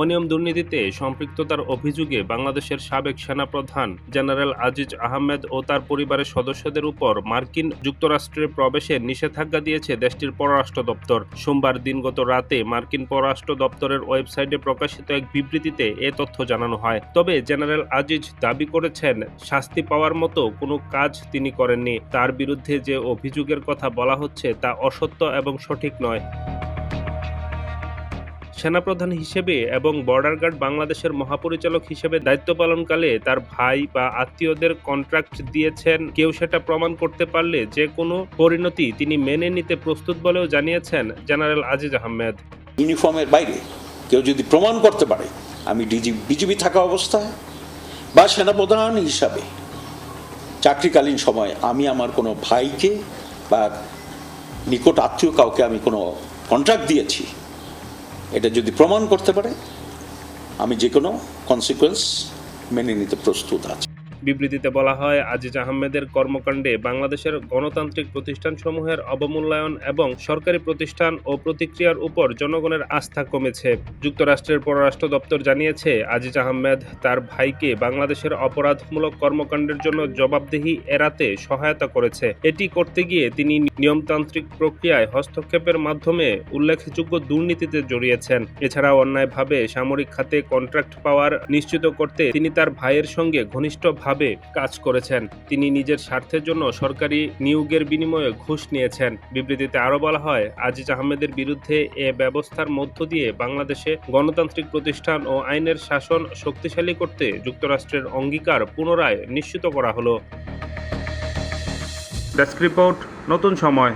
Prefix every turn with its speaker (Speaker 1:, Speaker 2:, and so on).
Speaker 1: অনিয়ম দুর্নীতিতে সম্পৃক্ততার অভিযোগে বাংলাদেশের সাবেক সেনাপ্রধান জেনারেল আজিজ আহমেদ ও তার পরিবারের সদস্যদের উপর মার্কিন যুক্তরাষ্ট্রে প্রবেশের নিষেধাজ্ঞা দিয়েছে দেশটির পররাষ্ট্র দপ্তর। সোমবার দিনগত রাতে মার্কিন পররাষ্ট্র দপ্তরের ওয়েবসাইটে প্রকাশিত এক বিবৃতিতে এ তথ্য জানানো হয়। তবে জেনারেল আজিজ দাবি করেছেন, শাস্তি পাওয়ার মতো কোনো কাজ তিনি করেননি। তার বিরুদ্ধে যে অভিযোগের কথা বলা হচ্ছে তা অসত্য এবং সঠিক নয়। সেনাপ্রধান হিসেবে এবং বর্ডার গার্ড বাংলাদেশের মহাপরিচালক হিসেবে দায়িত্ব পালনকালে তার ভাই বা আত্মীয়দের কন্ট্রাক্ট দিয়েছেন। কেউ সেটা প্রমাণ করতে পারলে যে কোনো পরিণতি তিনি মেনে নিতে প্রস্তুত বলেও জানিয়েছেন জেনারেল আজিজ আহমেদ।
Speaker 2: ইউনিফর্মের বাইরে কেউ যদি প্রমাণ করতে পারে আমি ডিজি, বিজিবি থাকা অবস্থায় বা সেনাপ্রধান হিসাবে চাকরিকালীন সময় আমি আমার কোনো ভাইকে বা নিকট আত্মীয় কাউকে আমি কোনো কন্ট্রাক্ট দিয়েছি এটা যদি প্রমাণ করতে পারে আমি যে কোনো কনসিকোয়েন্স মেনে নিতে প্রস্তুত আছি।
Speaker 1: বিবৃতিতে বলা হয়, আজিজ আহমেদের কর্মকাণ্ডে বাংলাদেশের গণতান্ত্রিক প্রতিষ্ঠানসমূহের অবমূল্যায়ন এবং সরকারি প্রতিষ্ঠান ও প্রতিক্রিয়ার উপর জনগণের আস্থা কমেছে। যুক্তরাষ্ট্রের পররাষ্ট্র দপ্তর জানিয়েছে, আজিজ আহমেদ তার ভাইকে বাংলাদেশের অপরাধমূলক কর্মকাণ্ডের জন্য জবাবদেহি এড়াতে সহায়তা করেছে। এটি করতে গিয়ে তিনি নিয়মতান্ত্রিক প্রক্রিয়ায় হস্তক্ষেপের মাধ্যমে উল্লেখযোগ্য দুর্নীতিতে জড়িয়েছেন। এছাড়াও অন্যায়ভাবে সামরিক খাতে কন্ট্রাক্ট পাওয়ার নিশ্চিত করতে তিনি তার ভাইয়ের সঙ্গে ঘনিষ্ঠভাবে কাজ করেছেন। তিনি নিজের স্বার্থের জন্য সরকারি নিয়োগের বিনিময়ে ঘুষ নিয়েছেন। বিবৃতিতে আরও বলা হয়, আজিজ আহমেদের বিরুদ্ধে এ ব্যবস্থার মধ্য দিয়ে বাংলাদেশে গণতান্ত্রিক প্রতিষ্ঠান ও আইনের শাসন শক্তিশালী করতে যুক্তরাষ্ট্রের অঙ্গীকার পুনরায় নিশ্চিত করা হলো। ডেস্ক রিপোর্ট, নতুন সময়।